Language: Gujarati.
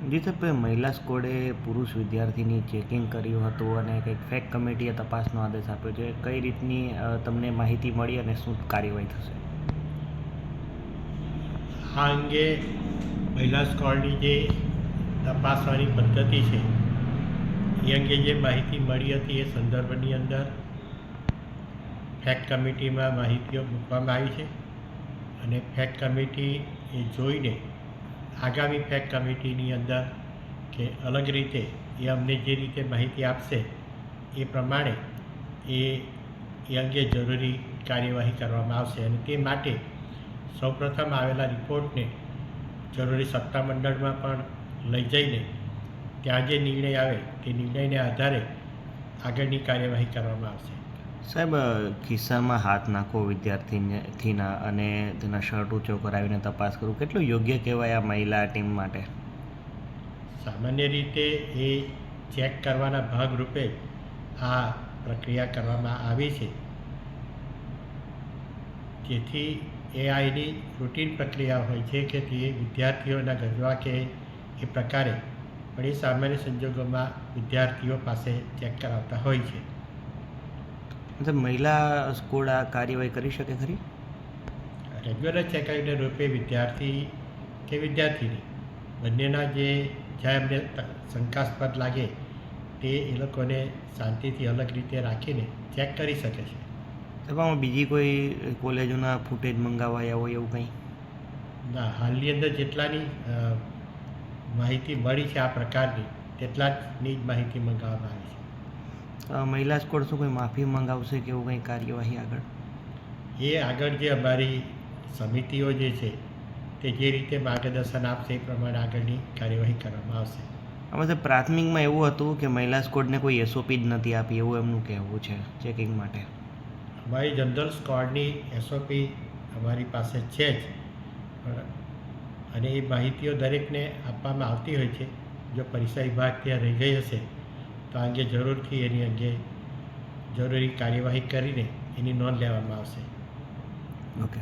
જી સાહેબ મહિલા સ્કોડે પુરુષ વિદ્યાર્થીની ચેકિંગ કર્યું હતું અને કંઈક ફેક કમિટીએ તપાસનો આદેશ આપ્યો છે. કઈ રીતની તમને માહિતી મળી અને શું કાર્યવાહી થશે? આ અંગે મહિલા સ્કોડની જે તપાસવાની પદ્ધતિ છે, એ અંગે જે માહિતી મળી હતી એ સંદર્ભની અંદર ફેક કમિટીમાં માહિતીઓ મૂકવામાં આવી છે. અને ફેક કમિટી એ જોઈને આગામી ફેક કમિટીની અંદર કે અલગ રીતે એ અમને જે રીતે માહિતી આપશે, એ પ્રમાણે એ એ અંગે જરૂરી કાર્યવાહી કરવામાં આવશે. અને તે માટે સૌપ્રથમ આવેલા રિપોર્ટને જરૂરી સત્તામંડળમાં પણ લઈ જઈને ત્યાં જે નિર્ણય આવે, તે નિર્ણયને આધારે આગળની કાર્યવાહી કરવામાં આવશે. સાહેબ ખિસ્સામાં હાથ નાખવો વિદ્યાર્થીના અને તેના શર્ટ ઊંચો કરાવીને તપાસ કરવું કેટલું યોગ્ય કહેવાય આ મહિલા ટીમ માટે? સામાન્ય રીતે એ ચેક કરવાના ભાગરૂપે આ પ્રક્રિયા કરવામાં આવી છે. જેથી એઆઈની આઈની રૂટીન પ્રક્રિયા હોય છે કે તે વિદ્યાર્થીઓના ગજવા કે એ પ્રકારે પણ એ સામાન્ય સંજોગોમાં વિદ્યાર્થીઓ પાસે ચેક કરાવતા હોય છે. મતલબ મહિલા સ્કૂલ આ કાર્યવાહી કરી શકે ખરી? રેગ્યુલર ચેકઆઉટ રૂપે વિદ્યાર્થી કે વિદ્યાર્થીની. બંનેના જે જ્યાં એમને શંકાસ્પદ લાગે તે એ લોકોને શાંતિથી અલગ રીતે રાખીને ચેક કરી શકે છે. એમાં બીજી કોઈ કોલેજોના ફૂટેજ મંગાવાયા હોય એવું કંઈ? ના હાલની અંદર જેટલાની માહિતી મળી છે આ પ્રકારની તેટલા જની જ માહિતી મંગાવવામાં આવી છે. મહિલા સ્કોડ શું કોઈ માફી મંગાવશે કે એવું કંઈ કાર્યવાહી આગળ? એ આગળ જે અમારી સમિતિઓ જે છે તે જે રીતે માર્ગદર્શન આપશે એ પ્રમાણે આગળની કાર્યવાહી કરવામાં આવશે. આમાં પ્રાથમિકમાં એવું હતું કે મહિલા સ્કોડને કોઈ એસઓપી જ નથી આપી એવું એમનું કહેવું છે ચેકિંગ માટે. અમારી જનરલ સ્કોડની એસઓપી અમારી પાસે છે જ. અને એ માહિતીઓ દરેકને આપવામાં આવતી હોય છે. જો પરીક્ષા વિભાગ ત્યાં રહી ગઈ હશે તો આ અંગે જરૂરથી એની અંગે જરૂરી કાર્યવાહી કરીને એની નોંધ લેવામાં આવશે. ઓકે